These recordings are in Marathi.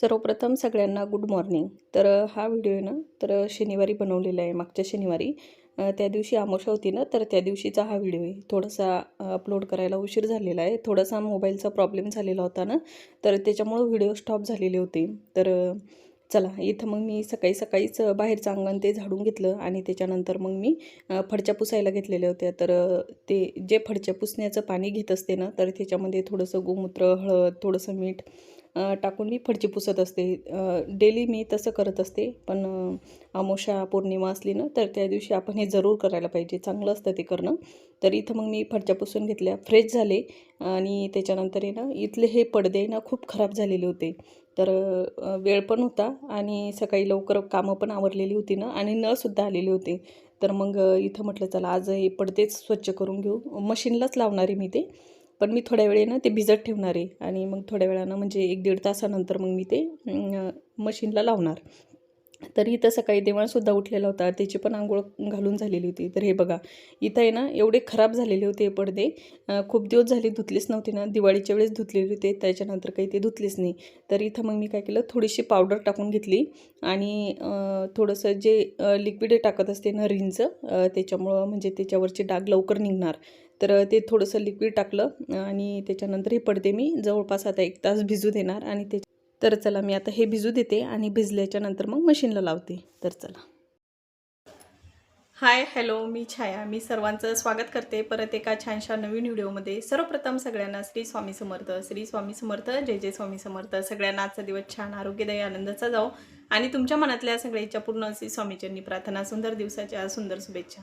सर्वप्रथम सगळ्यांना गुड मॉर्निंग तर हा व्हिडिओ आहे ना तर शनिवारी बनवलेला आहे मागच्या शनिवारी. त्या दिवशी आमोशा होती ना तर त्या दिवशीचा हा व्हिडिओ आहे. थोडासा अपलोड करायला उशीर झालेला आहे. थोडासा मोबाईलचा प्रॉब्लेम झालेला होता ना तर त्याच्यामुळं व्हिडिओ स्टॉप झालेले होते. तर चला इथं मग मी सकाळी सकाळीच बाहेरचं अंगण ते झाडून घेतलं आणि त्याच्यानंतर मग मी फडच्या पुसायला घेतलेल्या होत्या. तर ते जे फडच्या पुसण्याचं पाणी घेत असते ना तर त्याच्यामध्ये थोडंसं गोमूत्र हळद थोडंसं मीठ टाकून मी फडची पुसत असते. डेली मी तसं करत असते. पण अमोशा पौर्णिमा असली ना तर त्या दिवशी आपण हे जरूर करायला पाहिजे. चांगलं असतं ते करणं. तर इथं मग मी फडच्या पुसून घेतल्या. फ्रेश झाले. आणि त्याच्यानंतर आहे ना इथले हे पडदे ना खूप खराब झालेले होते. तर वेळ पण होता आणि सकाळी लवकर कामं पण आवरलेली होती ना आणि नळसुद्धा आलेले होते. तर मग इथं म्हटलं चला आज हे पडदेच स्वच्छ करून घेऊ. मशीनलाच लावणार आहे मी ते. पण मी थोड्या वेळेनं ते भिजत ठेवणार आहे. आणि मग थोड्या वेळानं म्हणजे एक दीड तासानंतर मग मी ते मशीनला लावणार. तर इथं सकाळी देवाणसुद्धा उठलेला होता. त्याची पण आंघोळ घालून झालेली होती. तर हे बघा इथं आहे ना एवढे खराब झालेले होते हे पडदे. खूप दिवस झाले धुतलेच नव्हते ना. दिवाळीच्या वेळेस धुतलेले होते. त्याच्यानंतर काही ते धुतलेच नाही. तर इथं मग मी काय केलं थोडीशी पावडर टाकून घेतली. आणि थोडंसं जे लिक्विड टाकत असते ना रिनचं त्याच्यामुळं म्हणजे त्याच्यावरचे डाग लवकर निघणार. तर ते थोडंसं लिक्विड टाकलं आणि त्याच्यानंतर हे पडदे मी जवळपास आता एक तास भिजू देणार आणि ते तर चला मी आता हे भिजू देते आणि भिजल्याच्या नंतर मग मशीनला लावते. तर चला. हाय हॅलो मी छाया. मी सर्वांचं स्वागत करते परत एका छानशा नवीन व्हिडिओमध्ये. सर्वप्रथम सगळ्यांना श्री स्वामी समर्थ. श्री स्वामी समर्थ जय जय स्वामी समर्थ. सगळ्यांना आजचा दिवस छान आरोग्यदायी आनंदाचा जाओ आणि तुमच्या मनातल्या सगळ्या इच्छा पूर्ण अशी स्वामीचरणी प्रार्थना सुंदर दिवसाच्या सुंदर शुभेच्छा.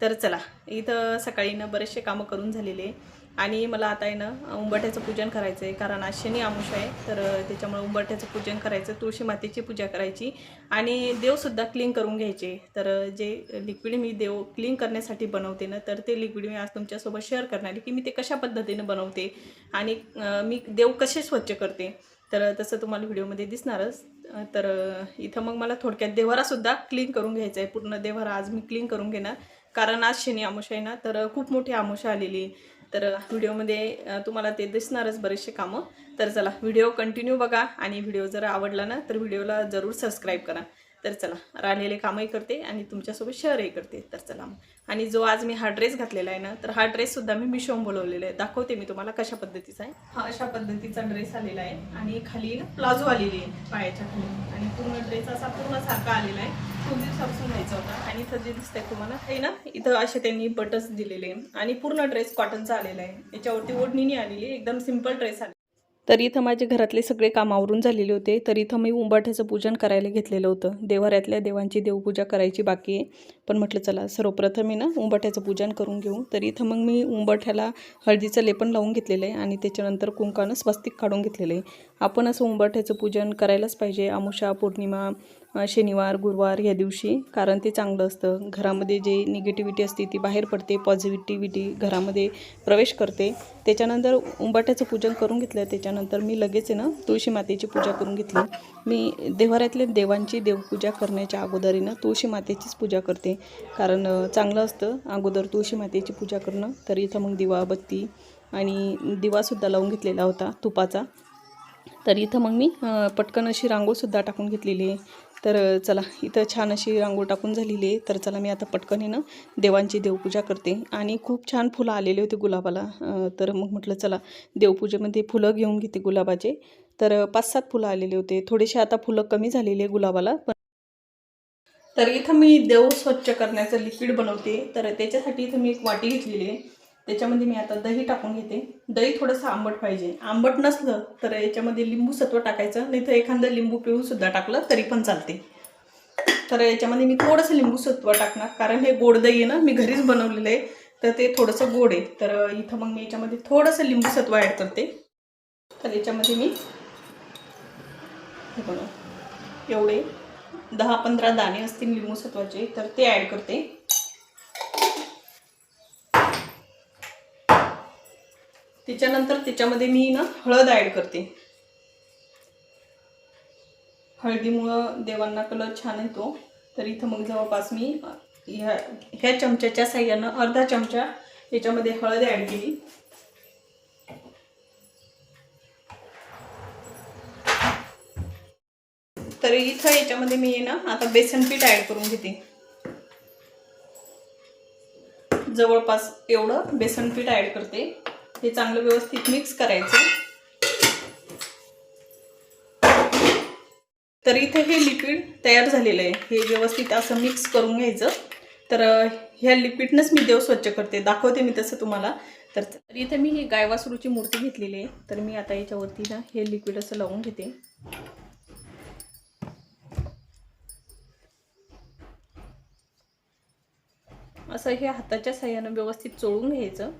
तर चला इथं सकाळी ना बरेचसे कामं करून झालेले. आणि मला आता आहे ना उंबरठ्याचं पूजन करायचं आहे कारण आज शनी आमुष आहे तर त्याच्यामुळे उंबरठ्याचं पूजन करायचं तुळशी मातेची पूजा करायची. आणि देवसुद्धा क्लीन करून घ्यायचे. तर जे लिक्विड मी देव क्लीन करण्यासाठी बनवते ना तर ते लिक्विड मी आज तुमच्यासोबत शेअर करणार आहे की मी ते कशा पद्धतीनं बनवते. आणि मी देव कसे स्वच्छ करते. तर तसं तुम्हाला व्हिडिओमध्ये दिसणारच. तर इथं मग मला थोडक्यात देवारासुद्धा क्लीन करून घ्यायचं आहे पूर्ण देवारा आज मी क्लीन करून घेणार. कारण आज शनी आमुष आहे ना तर खूप मोठी आमुष आलेली तर व्हिडिओमध्ये तुम्हाला ते दिसणारच बरेचसे कामं. तर चला व्हिडिओ कंटिन्यू बघा आणि व्हिडिओ जर आवडला ना तर व्हिडिओला जरूर सबस्क्राईब करा. तर चला राहिलेले कामही करते आणि तुमच्यासोबत शेअरही करते. तर चला मग. आणि जो आज मी हा ड्रेस घातलेला आहे ना तर हा ड्रेससुद्धा मी मिशोम बोलवलेला आहे. दाखवते मी तुम्हाला कशा पद्धतीचा आहे. हा अशा पद्धतीचा ड्रेस आलेला आहे. आणि खाली ना प्लाझो आलेली आहे पायाच्या खाली. आणि पूर्ण ड्रेस असा पूर्ण सारखा आलेला आहे. खूप दिवसापासून घ्यायचा होता. आणि इथं जे दिसतंय तुम्हाला हे ना इथं असे त्यांनी बटन्स दिलेले आहे. आणि पूर्ण ड्रेस कॉटनचा आलेला आहे. याच्यावरती ओढणीने आलेली आहे. एकदम सिंपल ड्रेस आले तर इथं माझे घरातले सगळे काम आवरून झालेले होते. तर इथं मी उंबाठ्याचं पूजन करायला घेतलेलं होतं. देवाऱ्यातल्या देवांची देवपूजा करायची बाकी आहे. पण म्हटलं चला सर्वप्रथम मी ना उंबाठ्याचं पूजन करून घेऊ. तर इथं मग मी उंबाठ्याला हळदीचं लेपन लावून घेतलेलं आहे आणि त्याच्यानंतर कुंकानं स्वस्तिक काढून घेतलेलं आहे. आपण असं उंबाठ्याचं पूजन करायलाच पाहिजे. आमुषा पौर्णिमा शनिवार गुरुवार या दिवशी कारण ते चांगलं असतं. घरामध्ये जे निगेटिव्हिटी असते ती बाहेर पडते पॉझिटिव्हिटी घरामध्ये प्रवेश करते. त्याच्यानंतर उंबाट्याचं पूजन करून घेतलं त्याच्यानंतर मी लगेच आहे ना तुळशी मातेची पूजा करून घेतली. मी देवाऱ्यातल्या देवांची देवपूजा करण्याच्या अगोदर आहे ना तुळशी मातेचीच पूजा करते. कारण चांगलं असतं. अगोदर तुळशी मातेची पूजा करणं तर इथं मग दिवा बत्ती आणि दिवासुद्धा लावून घेतलेला होता तुपाचा. तर इथं मग मी पटकन अशी रांगोळसुद्धा टाकून घेतलेली आहे. तर चला इथं छान अशी रांगोळ टाकून झालेली आहे. तर चला मी आता पटकन आहे ना देवांची देवपूजा करते. आणि खूप छान फुलं आलेले होते गुलाबाला. तर मग म्हटलं चला देवपूजेमध्ये फुलं घेऊन घेते गुलाबाचे. तर पाच सात फुलं आलेले होते. थोडेसे आता फुलं कमी झालेली आहे गुलाबाला पण तर इथं मी देव स्वच्छ करण्याचं लिक्विड बनवते. तर त्याच्यासाठी इथं मी एक वाटी घेतलेली आहे. त्याच्यामध्ये मी आता दही टाकून घेते. दही थोडंसं आंबट पाहिजे. आंबट नसलं तर याच्यामध्ये लिंबू सत्व टाकायचं. नाही तर एखादं लिंबू पिळूनसुद्धा टाकलं तरी पण चालते. तर याच्यामध्ये मी थोडंसं लिंबू सत्व टाकणार. कारण हे गोड दही आहे ना मी घरीच बनवलेलं आहे. तर ते थोडंसं गोड आहे. तर इथं मग मी याच्यामध्ये थोडंसं लिंबू सत्व ॲड करते. तर याच्यामध्ये मी हे बघा. एवढे दहा पंधरा दाणे असतील लिंबू सत्वाचे तर ते ॲड करते. त्याच्यानंतर त्याच्यामध्ये मी ना हळद ॲड करते. हळदीमुळं देवांना कलर छान येतो. तर इथं मग जवळपास मी ह्या ह्या चमच्याच्या साह्यानं अर्धा चमचा याच्यामध्ये हळद ॲड केली. तर इथं याच्यामध्ये मी ना आता बेसन पीठ ॲड करून घेते. जवळपास एवढं बेसन पीठ ॲड करते. हे चांगलं व्यवस्थित मिक्स करायचं. तर इथे हे लिक्विड तयार झालेलं आहे. हे व्यवस्थित असं मिक्स करून घ्यायचं. तर ह्या लिक्विडनंच मी देव स्वच्छ करते. दाखवते मी तसं तुम्हाला. तर तर इथे मी ही गायवासरूची मूर्ती घेतलेली आहे. तर मी आता याच्यावरती ना हे लिक्विड असं लावून घेते. असं हे हाताच्या साह्यानं व्यवस्थित चोळून घ्यायचं.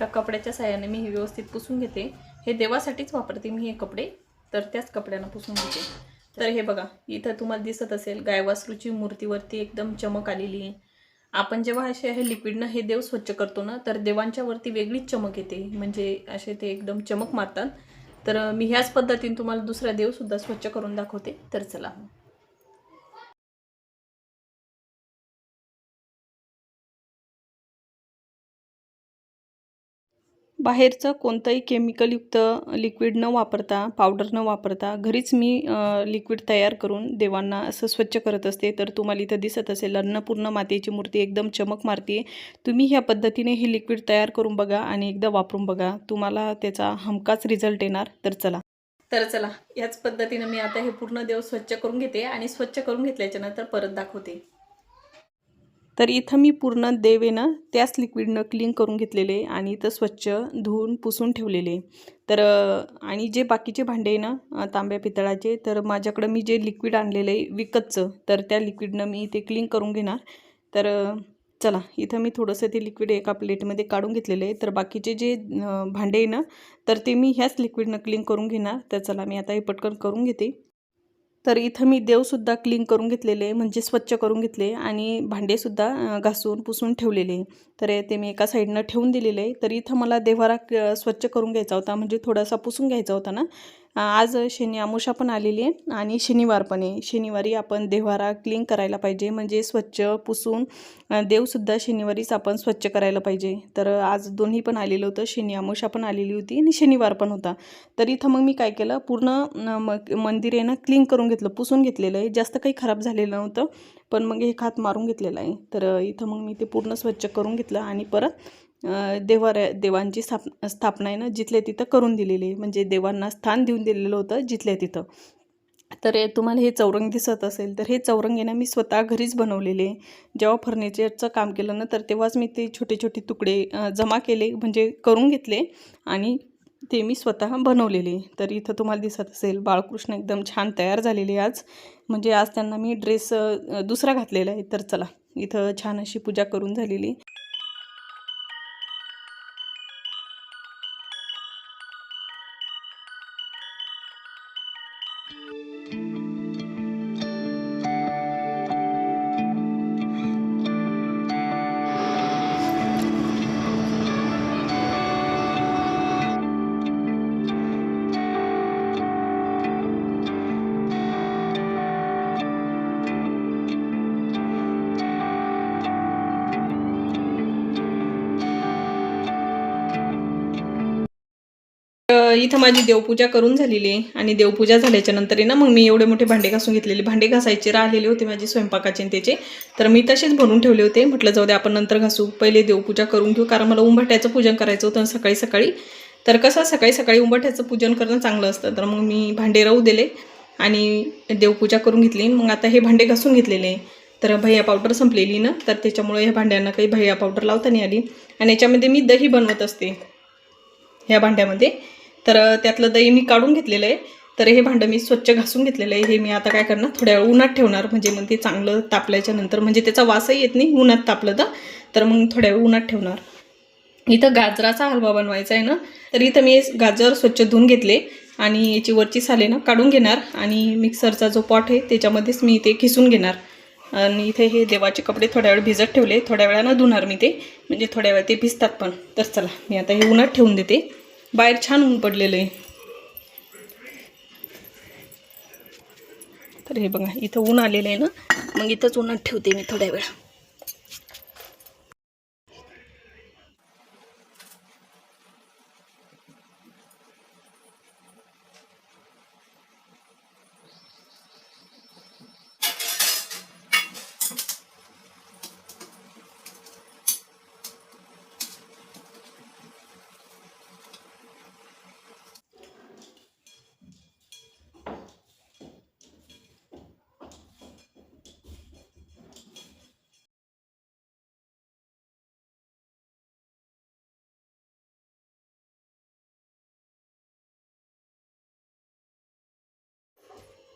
एका कपड्याच्या साह्याने मी हे व्यवस्थित पुसून घेते. हे देवासाठीच वापरते मी हे कपडे तर त्याच कपड्यानं पुसून घेते. तर हे बघा इथं तुम्हाला दिसत असेल गायवासरूची मूर्तीवरती एकदम चमक आलेली आहे. आपण जेव्हा असे हे लिक्विडनं हे देव स्वच्छ करतो ना तर देवांच्या वरती वेगळीच चमक येते. म्हणजे असे ते एकदम चमक मारतात. तर मी ह्याच पद्धतीने तुम्हाला दुसरा देवसुद्धा स्वच्छ करून दाखवते. तर चला बाहेरचं कोणतंही केमिकलयुक्त लिक्विड न वापरता पावडर न वापरता घरीच मी लिक्विड तयार करून देवांना असं स्वच्छ करत असते. तर तुम्हाला इथं दिसत असेल अन्नपूर्ण मातेची मूर्ती एकदम चमक मारते तुम्ही ह्या पद्धतीने हे लिक्विड तयार करून बघा आणि एकदा वापरून बघा. तुम्हाला त्याचा हमकाच रिझल्ट येणार. तर चला. तर चला याच पद्धतीनं मी आता हे पूर्ण देव स्वच्छ करून घेते आणि स्वच्छ करून घेतल्याच्यानंतर परत दाखवते. तर इथं मी पूर्ण देवेनं त्याच लिक्विडनं क्लीन करून घेतलेले आणि इथं स्वच्छ धुवून पुसून ठेवलेले तर आणि जे बाकीचे भांडे आहे ना तांब्या पितळाचे तर माझ्याकडं मी जे लिक्विड आणलेलं आहे विकतचं तर त्या लिक्विडनं मी ते क्लीन करून घेणार. तर चला इथं मी थोडंसं ते लिक्विड एका प्लेटमध्ये काढून घेतलेलं आहे. तर बाकीचे जे भांडे आहे ना तर ते मी ह्याच लिक्विडनं क्लीन करून घेणार. तर चला मी आता हे पटकन करून घेते. तर इथं मी देवसुद्धा क्लीन करून घेतलेले म्हणजे स्वच्छ करून घेतले आणि भांडेसुद्धा घासून पुसून ठेवलेले. तर ते मी एका साईडनं ठेवून दिलेले. तर इथं मला देव्हारा स्वच्छ करून घ्यायचा होता म्हणजे थोडासा पुसून घ्यायचा होता ना. आज शनी अमुषा पण आलेली आहे आणि शनिवार पण आहे. शनिवारी आपण देव्हारा क्लीन करायला पाहिजे. म्हणजे स्वच्छ पुसून देवसुद्धा शनिवारीच आपण स्वच्छ करायला पाहिजे. तर आज दोन्ही पण आलेलं होतं. शनी अमुषा पण आलेली होती आणि शनिवार पण होता. तर इथं मग मी काय केलं? पूर्ण मग मंदिर आहे ना क्लीन करून घेतलं. पुसून घेतलेलं आहे. जास्त काही खराब झालेलं नव्हतं. पण मग हे खात मारून घेतलेलं आहे. तर इथं मग मी ते पूर्ण स्वच्छ करून घेतलं आणि परत देवार देवांची स्थाप स्थापना आहे ना जिथल्या तिथं करून दिलेली म्हणजे देवांना स्थान देऊन दिलेलं होतं जिथल्या तिथं. तर तुम्हाला हे चौरंग दिसत असेल तर हे चौरंग आहे ना मी स्वतः घरीच बनवलेले जेव्हा फर्निचरचं काम केलं ना तर तेव्हाच मी ते छोटे छोटे तुकडे जमा केले म्हणजे करून घेतले आणि ते मी स्वतः बनवलेले तर इथं तुम्हाला दिसत असेल बाळकृष्ण एकदम छान तयार झालेले आज. म्हणजे आज त्यांना मी ड्रेस दुसरा घातलेला आहे. तर चला इथं छान अशी पूजा करून झालेली इथं माझी देवपूजा करून झालेली आहे. आणि देवपूजा झाल्याच्यानंतर आहे ना मग मी एवढे मोठे भांडे घासून घेतलेले. भांडे घासायचे राहिलेले होते माझे स्वयंपाकाचे त्याचे. तर मी तसेच भरून ठेवले होते. म्हटलं जाऊ दे आपण नंतर घासू. पहिले देवपूजा करून घेऊ कारण मला उंबट्याचं पूजन करायचं होतं सकाळी सकाळी. तर कसं सकाळी सकाळी उंबट्याचं पूजन करणं चांगलं असतं. तर मग मी भांडे राहू दिले आणि देवपूजा करून घेतली. मग आता हे भांडे घासून घेतलेले तर भैया पावडर संपलेली ना तर त्याच्यामुळे ह्या भांड्यांना काही भैया पावडर लावता नाही आली. आणि याच्यामध्ये मी दही बनवत असते. ह्या भांड्यामध्ये. तर त्यातलं दही मी काढून घेतलेलं आहे. तर हे भांडं मी स्वच्छ घासून घेतलेलं आहे. हे मी आता काय करणार थोड्या वेळ उन्हात ठेवणार. म्हणजे मग ते चांगलं तापल्याच्या नंतर म्हणजे त्याचा वासही येत नाही उन्हात तापलं तर. तर मग थोड्या वेळ उन्हात ठेवणार. इथं गाजराचा हलवा बनवायचा आहे ना. तर इथं मी गाजर स्वच्छ धुवून घेतले आणि याची वरची साले ना काढून घेणार आणि मिक्सरचा जो पॉट आहे त्याच्यामध्येच मी ते खिसून घेणार. आणि इथे हे देवाचे कपडे थोड्या वेळ भिजत ठेवले. थोड्या वेळानं धुणार मी ते. म्हणजे थोड्या वेळ ते भिजतात पण. तर चला मी आता हे उन्हात ठेवून देते. बाहेर छान ऊन पडलेलं आहे. तर हे बघा इथं ऊन आलेलं आहे ना? मग इथंच उन्हात ठेवते मी थोड्या वेळ.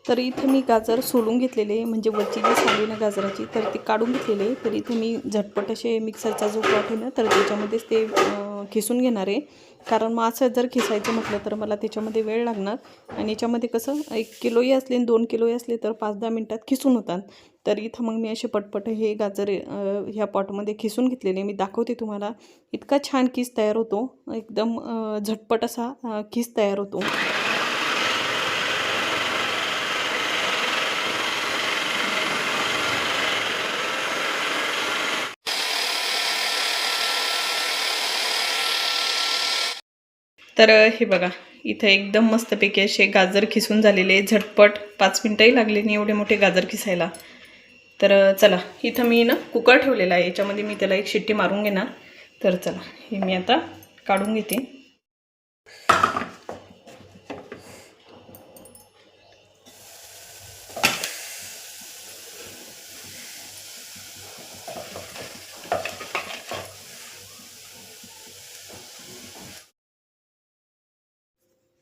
तर इथे मी गाजर सोलून घेतलेले म्हणजे वरची जी साली ना गाजराची तर ती काढून घेतलेले तर इथे मी झटपट असे मिक्सरचा जो पॉट आहे ना तर त्याच्यामध्येच ते खिसून घेणार आहे. कारण मग असं जर खिसायचं म्हटलं तर मला त्याच्यामध्ये वेळ लागणार. आणि याच्यामध्ये कसं एक किलोही असले आणि दोन किलोही असले तर पाच दहा मिनटात खिसून होतात. तर इथं मग मी असे पटपट हे गाजर ह्या पॉटमध्ये खिसून घेतलेले मी दाखवते तुम्हाला. इतका छान किस तयार होतो. एकदम झटपट असा खीस तयार होतो. तर हे बघा इथं एकदम मस्तपैकी असे गाजर खिसून झालेले झटपट पाच मिनटंही लागले नाही एवढे मोठे गाजर खिसायला. तर चला इथं मी ना कुकर ठेवलेला आहे याच्यामध्ये मी त्याला एक शिट्टी मारून घेणार. तर चला हे मी आता काढून घेते.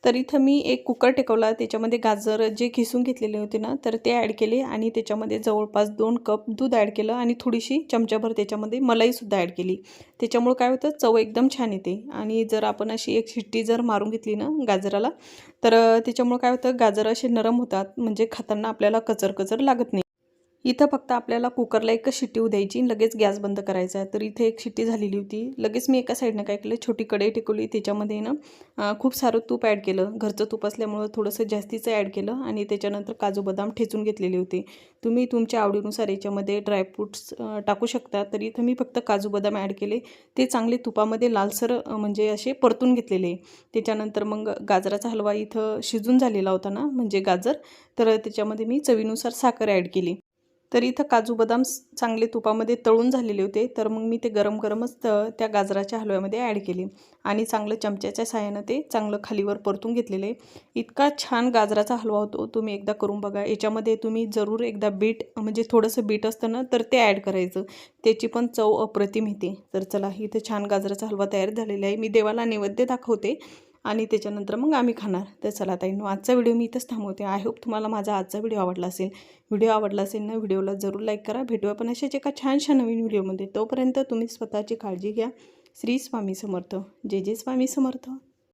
तर इथं मी एक कुकर टेकवला त्याच्यामध्ये गाजर जे खिसून घेतलेले होते ना तर ते ॲड केले आणि त्याच्यामध्ये जवळपास दोन कप दूध ॲड केलं आणि थोडीशी चमच्याभर त्याच्यामध्ये मलाईसुद्धा ॲड केली. त्याच्यामुळं काय होतं चव एकदम छान येते. आणि जर आपण अशी एक शिट्टी जर मारून घेतली ना गाजराला तर त्याच्यामुळं काय होतं गाजर असे नरम होतात म्हणजे खाताना आपल्याला कचर कचर लागत नाही. इथं फक्त आपल्याला कुकरला एकच शिट्टी होऊ द्यायची लगेच गॅस बंद करायचा आहे. तर इथे एक शिट्टी झालेली होती. लगेच मी एका साईडनं काय केलं छोटी कढई टिकवली. त्याच्यामध्ये ना खूप सारं तूप ॲड केलं. घरचं तूप असल्यामुळं थोडंसं जास्तीचं ॲड केलं आणि त्याच्यानंतर काजू बदाम ठेचून घेतलेले होते. तुम्ही तुमच्या आवडीनुसार याच्यामध्ये ड्रायफ्रूट्स टाकू शकता. तर इथं मी फक्त काजू बदाम ॲड केले. ते चांगले तुपामध्ये लालसर म्हणजे असे परतून घेतलेले. त्याच्यानंतर मग गाजराचा हलवा इथं शिजून झालेला होता ना म्हणजे गाजर. तर त्याच्यामध्ये मी चवीनुसार साखर ॲड केली. तर इथं काजू बदाम चांगले तुपामध्ये तळून झालेले होते. तर मग मी ते गरम गरमच त त्या गाजराच्या हलव्यामध्ये ॲड केले. आणि चांगलं चमच्याच्या साहाय्यानं ते चांगलं खालीवर परतून घेतलेले. इतका छान गाजराचा हलवा होतो. तुम्ही एकदा करून बघा. याच्यामध्ये तुम्ही जरूर एकदा बीट म्हणजे थोडंसं बीट असतं ना तर ते ॲड करायचं. त्याची पण चव अप्रतिम येते. तर चला इथे छान गाजराचा हलवा तयार झालेला आहे. मी देवाला नैवेद्य दाखवते. आणि त्याच्यानंतर मग आम्ही खाणार. तर चला ताईंनो आजचा व्हिडिओ मी इथंच थांबवते. आय होप तुम्हाला माझा आजचा व्हिडिओ आवडला असेल. व्हिडिओ आवडला असेल ना व्हिडिओला जरूर लाईक करा. भेटू आपण अशाच एका छानशा नवीन व्हिडिओमध्ये. तोपर्यंत तुम्ही स्वतःची काळजी घ्या. श्री स्वामी समर्थ. जे जे स्वामी समर्थ.